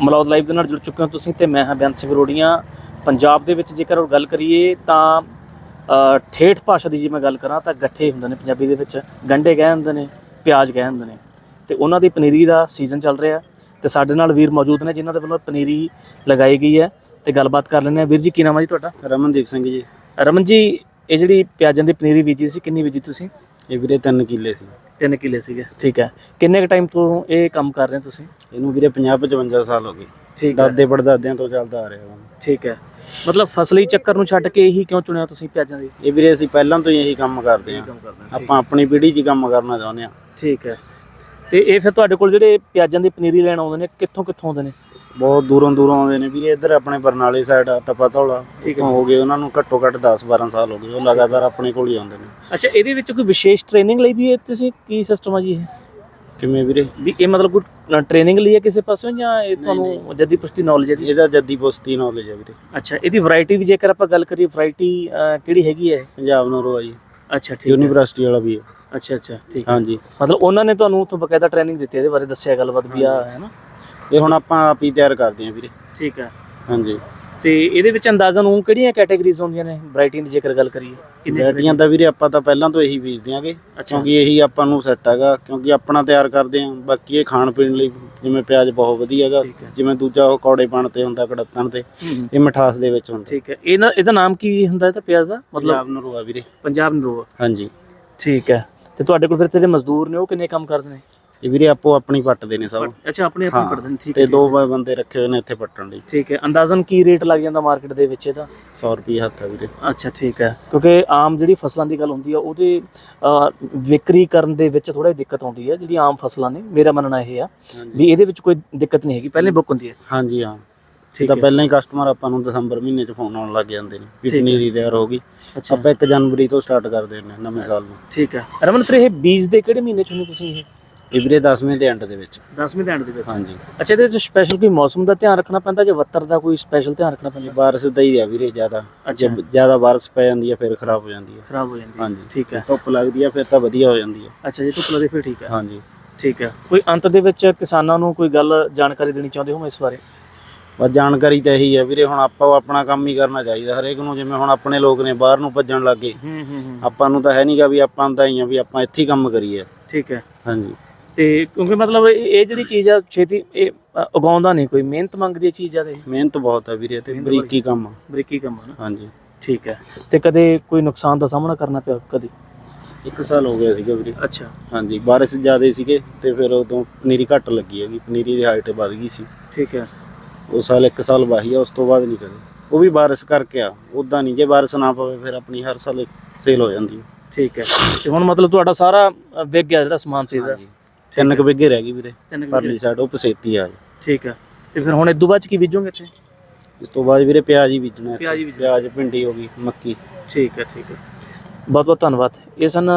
Malaud live ਦੇ ਨਾਲ ਜੁੜ ਚੁੱਕੇ ਹੋ ਤੁਸੀਂ ਤੇ ਮੈਂ ਹਾਂ ਬੇਅੰਤ ਸਿੰਘ ਰੋੜੀਆਂ। ਪੰਜਾਬ ਦੇ ਵਿੱਚ ਜੇਕਰ ਉਹ ਗੱਲ ਕਰੀਏ ਤਾਂ ਠੇਠ ਭਾਸ਼ਾ ਦੀ ਜੇ ਮੈਂ ਗੱਲ ਕਰਾਂ ਤਾਂ ਗੱਠੇ ਹੁੰਦੇ ਨੇ ਪੰਜਾਬੀ ਦੇ ਵਿੱਚ। ਗੰਡੇ ਕਹਿ ਹੁੰਦੇ ਨੇ ਪਿਆਜ਼ ਕਹਿ ਹੁੰਦੇ ਨੇ। ਤੇ ਉਹਨਾਂ ਦੀ ਪਨੀਰੀ ਦਾ ਸੀਜ਼ਨ ਚੱਲ ਰਿਹਾ। ਤੇ ਸਾਡੇ ਨਾਲ ਵੀਰ ਮੌਜੂਦ ਨੇ ਜਿਨ੍ਹਾਂ ਦੇ ਵੱਲੋਂ ਪਨੀਰੀ ਲਗਾਈ ਗਈ ਹੈ। ਤੇ ਗੱਲਬਾਤ ਕਰ ਲੈਂਦੇ ਆ ਵੀਰ ਜੀ ਕੀ ਨਾਮ ਹੈ ਜੀ ਤੁਹਾਡਾ? ਰਮਨਦੀਪ ਸਿੰਘ ਜੀ। ਰਮਨ ਜੀ ਇਹ ਜਿਹੜੀ ਪਿਆਜ਼ਾਂ ਦੀ ਪਨੀਰੀ ਬੀਜੀ ਸੀ ਕਿੰਨੀ ਬੀਜੀ ਤੁਸੀਂ? ਇਹ ਵੀਰੇ 3 ਕਿੱਲੇ ਸੀ। 3 ਕਿੱਲੇ ਸੀਗੇ। ਠੀਕ ਹੈ। ਕਿੰਨੇ ਕ ਟਾਈਮ ਤੋਂ ਇਹ ਕੰਮ ਕਰ ਰਹੇ ਹੋ ਤੁਸੀਂ? ਇਹਨੂੰ ਵੀਰੇ 50 55 ਸਾਲ ਹੋ ਗਏ। ਠੀਕ ਹੈ। ਦਾਦੇ ਪੜਦਾਦਿਆਂ ਤੋਂ ਚੱਲਦਾ ਆ ਰਿਹਾ ਵਾ ਠੀਕ ਹੈ। ਮਤਲਬ ਫਸਲੀ ਚੱਕਰ ਨੂੰ ਛੱਡ ਕੇ ਇਹੀ ਕਿਉਂ ਚੁਣਿਆ ਤੁਸੀਂ ਪਿਆਜ਼ਾਂ ਦੀ? ਇਹ ਵੀਰੇ ਅਸੀਂ ਪਹਿਲਾਂ ਤੋਂ ਹੀ ਇਹੀ ਕੰਮ ਕਰਦੇ ਹਾਂ। ਆਪਾਂ ਆਪਣੀ ਪੀੜ੍ਹੀ 'ਚ ਹੀ ਕੰਮ ਕਰਨਾ ਚਾਹੁੰਦੇ ਹਾਂ। ਠੀਕ ਹੈ। ਤੇ ਇਹ ਫਿਰ ਤੁਹਾਡੇ ਕੋਲ ਜਿਹੜੇ ਪਿਆਜ਼ਾਂ ਦੀ ਪਨੀਰੀ ਲੈਣ ਆਉਂਦੇ ਨੇ ਕਿੱਥੋਂ ਕਿੱਥੋਂ ਆਉਂਦੇ ਨੇ? ਬਹੁਤ ਦੂਰੋਂ ਦੂਰੋਂ ਆਉਂਦੇ ਨੇ ਵੀਰੇ ਇੱਧਰ ਆਪਣੇ ਬਰਨਾਲੇ ਸਾਈਡ ਆ ਤਪਾ ਧੌਲਾ ਠੀਕ ਹੈ। ਗਏ ਉਹਨਾਂ ਨੂੰ ਘੱਟੋ ਘੱਟ 10 12 ਸਾਲ ਹੋ ਗਏ ਉਹ ਲਗਾਤਾਰ ਆਪਣੇ ਕੋਲ ਹੀ ਆਉਂਦੇ ਨੇ। ਅੱਛਾ ਇਹਦੇ ਵਿੱਚ ਕੋਈ ਵਿਸ਼ੇਸ਼ ਟ੍ਰੇਨਿੰਗ ਲਈ ਵੀ ਇਹ ਤੁਸੀਂ ਕੀ ਸਿਸਟਮ ਆ ਜੀ ਇਹ? ਕਿਵੇਂ ਵੀਰੇ? ਵੀ ਇਹ ਮਤਲਬ ਕੋਈ ਟ੍ਰੇਨਿੰਗ ਲਈ ਹੈ ਕਿਸੇ ਪਾਸੋਂ ਜਾਂ ਇਹ ਤੁਹਾਨੂੰ ਜੱਦੀ ਪੁਸ਼ਤੀ ਨੌਲੇਜ ਹੈ ਇਹਦਾ ਜੱਦੀ ਪੁਸਤੀ ਨੌਲੇਜ ਹੈ ਵੀਰੇ। ਅੱਛਾ ਇਹਦੀ ਵੈਰਾਈਟੀ ਦੀ ਜੇਕਰ ਆਪਾਂ ਗੱਲ ਕਰੀਏ ਵੈਰਾਈਟੀ ਕਿਹੜੀ ਹੈਗੀ ਹੈ ਪੰਜਾਬ ਨੂੰ ਰੋਆ ਜੀ। ਅੱਛਾ ਠੀਕ ਹੈ। ਯੂਨੀਵਰਸਿਟੀ ਵਾਲਾ ਵੀ ਹੈ। ਅੱਛਾ ਅੱਛਾ ਠੀਕ ਹੈ। ਹਾਂਜੀ। ਮਤਲਬ ਉਹਨਾਂ ਨੇ ਤੁਹਾਨੂੰ ਉੱਥੋਂ ਬਕਾਇਦਾ ਟ੍ਰੇਨਿੰਗ ਦਿੱਤੀ ਇਹਦੇ ਬਾਰੇ ਦੱਸਿਆ ਗੱਲਬਾਤ ਵੀ ਆ ਹੈ ਨਾ? ਇਹ ਹੁਣ ਆਪਾਂ ਆਪ ਹੀ ਤਿਆਰ ਕਰਦੇ ਹਾਂ ਵੀਰੇ। ਠੀਕ ਹੈ। ਹਾਂਜੀ। ਤੇ ਇਹਦੇ ਵਿੱਚ ਅੰਦਾਜ਼ਨ ਉਹ ਕਿਹੜੀਆਂ ਕੈਟਾਗਰੀਜ਼ ਹੁੰਦੀਆਂ ਨੇ ਵੈਰਾਈਟੀ ਦੀ ਜੇਕਰ ਗੱਲ ਕਰੀਏ? ਵੈਰਾਈਟੀਆਂ ਦਾ ਵੀਰੇ ਆਪਾਂ ਤਾਂ ਪਹਿਲਾਂ ਤੋਂ ਇਹੀ ਬੀਜ ਦਿਆਂਗੇ ਕਿਉਂਕਿ ਇਹੀ ਆਪਾਂ ਨੂੰ ਸੈੱਟ ਹੈਗਾ ਕਿਉਂਕਿ ਆਪਣਾ ਤਿਆਰ ਕਰਦੇ ਆਂ ਬਾਕੀ ਇਹ ਖਾਣ ਪੀਣ ਲਈ ਜਿਵੇਂ ਪਿਆਜ਼ ਬਹੁਤ ਵਧੀਆ ਹੈਗਾ ਜਿਵੇਂ ਦੂਜਾ ਉਹ ਕੌੜੇ ਪਣ ਤੇ ਹੁੰਦਾ ਕੜੱਤਣ ਤੇ ਇਹ ਮਠਾਸ ਦੇ ਵਿੱਚ ਹੁੰਦਾ। ਠੀਕ ਹੈ। ਇਹ ਨਾ ਇਹਦਾ ਨਾਮ ਕੀ ਹੁੰਦਾ ਇਹਦਾ ਪਿਆਜ਼ ਦਾ? ਮਤਲਬ ਪੰਜਾਬ ਨੂੰ ਰੋਆ ਵੀਰੇ। ਪੰਜਾਬ ਨਰੋਆ। ਹਾਂਜੀ। ਠੀਕ ਹੈ। ਤੇ ਤੁਹਾਡੇ ਕੋਲ ਫਿਰ ਤੇਰੇ ਮਜ਼ਦੂਰ ਨੇ ਉਹ ਕਿੰਨੇ ਕੰਮ ਕਰਦੇ ਨੇ? ਇਹ ਵੀਰੇ ਆਪੋ ਆਪਣੀ ਪੱਟਦੇ ਨੇ ਸਭ। ਅੱਛਾ ਆਪਣੇ ਆਪਣੇ ਪੜਦੇ ਨੇ ਠੀਕ ਤੇ ਹੈ ਦੋ ਬ- ਬੰਦੇ ਰੱਖੇ ਹੋਏ ਨੇ ਇੱਥੇ ਪੱਟਣ ਲਈ। ਠੀਕ ਹੈ ਅੰਦਾਜ਼ਨ ਕੀ ਰੇਟ ਲੱਗ ਜਾਂਦਾ ਮਾਰਕੀਟ ਦੇ ਵਿੱਚ ਇਹਦਾ? 100 ਰੁਪਏ ਹੱਥ ਆ ਵੀਰੇ। ਅੱਛਾ ਠੀਕ ਹੈ ਕਿਉਂਕਿ ਆਮ ਜਿਹੜੀ ਫਸਲਾਂ ਦੀ ਗੱਲ ਹੁੰਦੀ ਆ ਉਹਦੇ ਵਿਕਰੀ ਕਰਨ ਦੇ ਵਿੱਚ ਥੋੜਾ ਦਿੱਕਤ ਆਉਂਦੀ ਹੈ ਜਿਹੜੀ ਆਮ ਫਸਲਾਂ ਨੇ ਮੇਰਾ ਮੰਨਣਾ ਇਹ ਆ ਵੀ ਇਹਦੇ ਵਿੱਚ ਕੋਈ ਦਿੱਕਤ ਨਹੀਂ ਹੈਗੀ ਪਹਿਲੇ ਬੁੱਕ ਹੁੰਦੀ ਹੈ। ਹਾਂਜੀ ਹਾਂ। ਠੀਕ ਤਾਂ ਹੈ। ਪਹਿਲਾਂ ਹੀ ਕਸਟਮਰ ਆਪਾਂ ਨੂੰ ਦਸੰਬਰ ਮਹੀਨੇ 'ਚ ਫੋਨ ਆਉਣ ਲੱਗ ਜਾਂਦੇ ਨੇ ਵੀ ਠੀਕ ਹੈ। ਪਨੀਰੀ ਤਿਆਰ ਹੋ ਗਈ। ਅੱਛਾ। ਆਪਾਂ 1 ਜਨਵਰੀ ਤੋਂ ਸਟਾਰਟ ਕਰਦੇ ਨੇ ਨਵੇਂ ਸਾਲ ਨੂੰ। ਠੀਕ ਹੈ। ਰਮਨ ਫਿਰ ਇਹ ਬੀਜ ਦੇ ਕਿਹੜੇ ਮਹੀਨੇ ਚ ਹੁੰਦੇ ਤੁਸੀਂ ਇਹ? ਇਹ ਵੀਰੇ 10ਵੇਂ ਦੇ ਐਂਡ ਦੇ ਵਿੱਚ। 10ਵੇਂ ਦੇ ਐਂਡ ਦੇ ਵਿੱਚ। ਹਾਂਜੀ। ਅੱਛਾ ਇਹਦੇ ਵਿੱਚ ਸਪੈਸ਼ਲ ਕੋਈ ਮੌਸਮ ਦਾ ਧਿਆਨ ਰੱਖਣਾ ਪੈਂਦਾ ਜਾਂ ਵੱਤਰ ਦਾ ਕੋਈ ਸਪੈਸ਼ਲ ਧਿਆਨ ਰੱਖਣਾ ਪੈਂਦਾ? ਬਾਰਿਸ਼ ਦਾ ਹੀ ਆ ਵੀਰੇ ਜ਼ਿਆਦਾ। ਜ਼ਿਆਦਾ ਬਾਰਿਸ਼ ਪੈ ਜਾਂਦੀ ਹੈ ਫਿਰ ਖਰਾਬ ਹੋ ਜਾਂਦੀ ਹੈ ਖਰਾਬ ਹੋ ਜਾਂਦੀ ਹੈ ਹਾਂਜੀ। ਠੀਕ ਹੈ। ਧੁੱਪ ਲੱਗਦੀ ਹੈ ਫਿਰ ਤਾਂ ਵਧੀਆ ਹੋ ਜਾਂਦੀ ਹੈ ਅੱਛਾ ਜੇ ਧੁੱਪ ਲੱਗੇ ਫਿਰ ਠੀਕ ਹੈ। ਹਾਂਜੀ। ਠੀਕ ਹੈ। ਕੋਈ ਅੰਤ ਦੇ ਵਿੱਚ ਕਿਸਾਨਾਂ ਨੂੰ ਕੋਈ ਗੱਲ ਜਾਣਕਾਰੀ ਦੇਣੀ ਚਾਹੁੰਦੇ ਹੋ ਇਸ ਬਾਰੇ? ਬਸ ਜਾਣਕਾਰੀ ਤਾਂ ਇਹੀ ਹੈ ਵੀਰੇ ਹੁਣ ਆਪਾਂ ਆਪਣਾ ਕੰਮ ਹੀ ਕਰਨਾ ਚਾਹੀਦਾ ਹਰੇਕ ਨੂੰ ਜਿਵੇਂ ਹੁਣ ਆਪਣੇ ਲੋਕ ਨੇ ਬਾਹਰ ਨੂੰ ਭੱਜਣ ਲੱਗੇ ਹੂੰ ਹੂੰ ਹੂੰ। ਆਪਾਂ ਨੂੰ ਤਾਂ ਹੈ ਨਹੀਂਗਾ ਵੀ ਆਪਾਂ ਤਾਂ ਹੀ ਆ ਵੀ ਆਪਾਂ ਇੱਥੇ ਹੀ ਕੰਮ ਕਰੀਏ। ਠੀਕ ਹੈ। ਹਾਂਜੀ। ਤੇ ਕਿਉਂਕਿ ਮਤਲਬ ਇਹ ਇਹ ਜਿਹੜੀ ਚੀਜ਼ ਆ ਛੇਤੀ ਇਹ ਅ, ਉਗਾਉਂਦਾ ਨਹੀਂ ਕੋਈ। ਮਿਹਨਤ ਮੰਗਦੀ ਹੈ ਚੀਜ਼ ਆ ਤੇ। ਮਿਹਨਤ ਬਹੁਤ ਹੈ ਵੀਰੇ ਤੇ ਮਿਹਨਤ ਬਰੀਕੀ ਕੰਮ ਆ। ਬਰੀਕੀ ਕੰਮ ਆ ਨਾ। ਹਾਂਜੀ। ਠੀਕ ਹੈ ਤੇ ਕਦੇ ਕੋਈ ਨੁਕਸਾਨ ਦਾ ਸਾਹਮਣਾ ਕਰਨਾ ਪਿਆ ਕਦੀ? ਇੱਕ ਸਾਲ ਹੋ ਗਿਆ ਸੀਗਾ ਵੀਰੇ। ਅੱਛਾ। ਹਾਂਜੀ ਬਾਰਿਸ਼ ਜ਼ਿਆਦੇ ਸੀਗੇ ਤੇ ਫਿਰ ਉਦੋਂ ਪਨੀਰੀ ਘੱਟ ਲੱਗੀ ਹੈਗੀ। ਪਨੀਰੀ ਦੀ ਹਾਈਟ ਵੱਧ ਗਈ ਸੀ। ਠੀਕ ਹੈ ਉਹ ਸਾਲ ਇੱਕ ਸਾਲ ਵਾਹੀ ਆ ਉਸ ਤੋਂ ਬਾਅਦ ਨਹੀਂ ਕਰੇ ਉਹ ਵੀ ਬਾਰਿਸ਼ ਕਰਕੇ ਆ। ਉਦਾਂ ਨਹੀਂ ਜੇ ਬਾਰਿਸ਼ ਨਾ ਪਵੇ ਫਿਰ ਆਪਣੀ ਹਰ ਸਾਲ ਸੇਲ ਹੋ ਜਾਂਦੀ ਹੈ ਠੀਕ ਹੈ ਤੇ ਹੁਣ ਮਤਲਬ ਤੁਹਾਡਾ ਸਾਰਾ ਅ, ਵਿਕ ਗਿਆ ਜਿਹੜਾ ਸਮਾਨ ਸੀ ਇਹਦਾ। ਹਾਂਜੀ। ਤਿੰਨ ਕੁ ਬਿੱਗੇ ਰਹਿ ਗਈ ਵੀਰੇ ਤਿੰਨ ਕੁ ਪਰਲੀ ਸਾਈਡ ਉਹ ਪਸੇਤੀ ਆ ਠੀਕ ਹੈ ਤੇ ਫਿਰ ਹੁਣ ਇਦੋਂ ਬਾਅਦ ਚ ਕੀ ਬੀਜੋਗੇ ਇੱਥੇ? ਇਸ ਤੋਂ ਬਾਅਦ ਵੀਰੇ ਪਿਆਜ਼ ਹੀ ਬੀਜਣਾ। ਪਿਆਜ਼ ਹੀ ਬੀਜਣਾ। ਪਿਆਜ਼ ਭਿੰਡੀ ਹੋ ਗਈ ਮੱਕੀ। ਠੀਕ ਹੈ ਠੀਕ ਹੈ ਬਹੁਤ ਬਹੁਤ ਧੰਨਵਾਦ। ਇਹ ਸਨ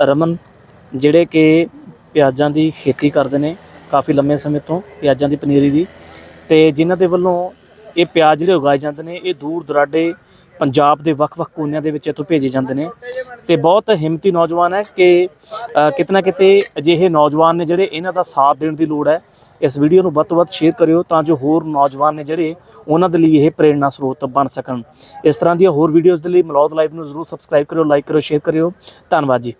ਰਮਨ ਜਿਹੜੇ ਕਿ ਪਿਆਜ਼ਾਂ ਦੀ ਖੇਤੀ ਕਰਦੇ ਨੇ ਕਾਫੀ ਲੰਮੇ ਸਮੇਂ ਤੋਂ ਪਿਆਜ਼ਾਂ ਦੀ ਪਨੀਰੀ ਦੀ। ਤੇ ਜਿਨ੍ਹਾਂ ਦੇ ਵੱਲੋਂ ਇਹ ਪਿਆਜ਼ ਜਿਹੜੇ ਉਗਾਏ ਜਾਂਦੇ ਨੇ ਇਹ ਦੂਰ ਦੁਰਾਡੇ ਪੰਜਾਬ ਦੇ ਵੱਖ-ਵੱਖ ਕੋਨਿਆਂ ਦੇ ਵਿੱਚ ਇੱਥੋਂ ਭੇਜੇ ਜਾਂਦੇ ਨੇ ਤੇ ਬਹੁਤ ਹਿੰਮਤੀ ਨੌਜਵਾਨ ਹੈ ਕਿ ਅ, ਕਿਤੇ ਨਾ ਕਿਤੇ ਅਜਿਹੇ ਨੌਜਵਾਨ ਨੇ ਜਿਹੜੇ ਇਹਨਾਂ ਦਾ ਸਾਥ ਦੇਣ ਦੀ ਲੋੜ ਹੈ। ਇਸ ਵੀਡੀਓ ਨੂੰ ਵੱਧ ਤੋਂ ਵੱਧ ਸ਼ੇਅਰ ਕਰਿਓ ਤਾਂ ਜੋ ਹੋਰ ਨੌਜਵਾਨ ਨੇ ਜਿਹੜੇ ਉਹਨਾਂ ਦੇ ਲਈ ਇਹ ਪ੍ਰੇਰਣਾ ਸਰੋਤ ਬਣ ਸਕਣ। ਇਸ ਤਰ੍ਹਾਂ ਦੀਆਂ ਹੋਰ ਵੀਡੀਓਜ਼ ਦੇ ਲਈ ਮਲੌਦ ਲਾਈਵ ਨੂੰ ਜ਼ਰੂਰ ਸਬਸਕ੍ਰਾਈਬ ਕਰਿਓ ਲਾਈਕ ਕਰਿਓ ਸ਼ੇਅਰ ਕਰਿਓ। ਧੰਨਵਾਦ ਜੀ।